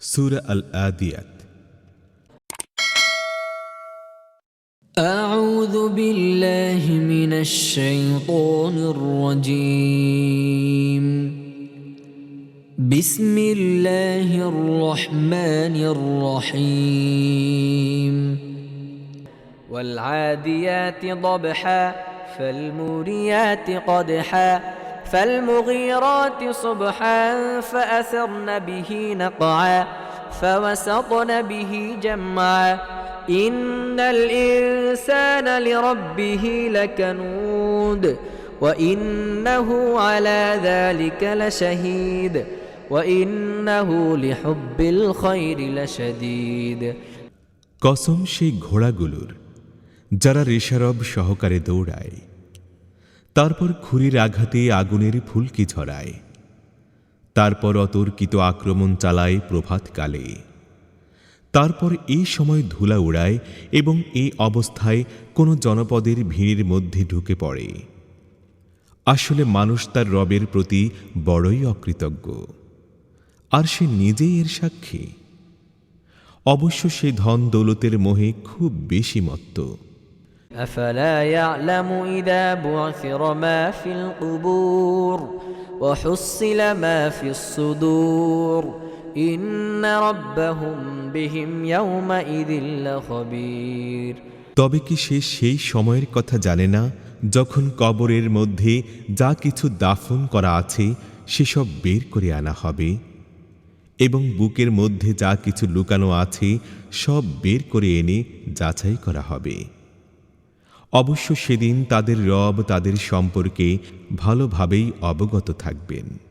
سورة الآديات. أعوذ بالله من الشيطان الرجيم. بسم الله الرحمن الرحيم. والعاديات ضبحا فالموريات قدحا. فالمغيرات صبحا فأثرن به نقعا فوسطن به جمعا إن الإنسان لربه لكنود وإنه على ذلك لشهيد وإنه لحب الخير لشديد কসম সেই ঘোড়াগুলোর যারা রেশারব সহকারে দৌড়ায় তারপর খুরির আঘাতে আগুনের ফুলকি ঝরায়। তারপর অতর্কিত আক্রমণ চালায় প্রভাতকালে। তারপর এই সময় ধুলা উড়ায় এবং এই অবস্থায় কোনো জনপদের ভিড়ের মধ্যে ঢুকে পড়ে। আসলে মানুষ তার রবের প্রতি বড়ই অকৃতজ্ঞ। আর সে নিজেই এর সাক্ষী। অবশ্য সে ধন দৌলতের মোহে খুব বেশি মত্ত। أفلا يعلم إذا بعثر ما في القبور وحصل ما في الصدور إن ربهم بهم يومئذ لخبير তবে কি সে সেই সময়ের কথা জানে না যখন কবরের মধ্যে যা কিছু দাফন করা আছে সেসব বের করে আনা হবে এবং বুকের মধ্যে যা কিছু লুকানো আছে সব বের করে এনে যাচাই করা হবে অবশ্য সেদিন তাদের রব তাদের সম্পর্কে ভালোভাবেই অবগত থাকবেন।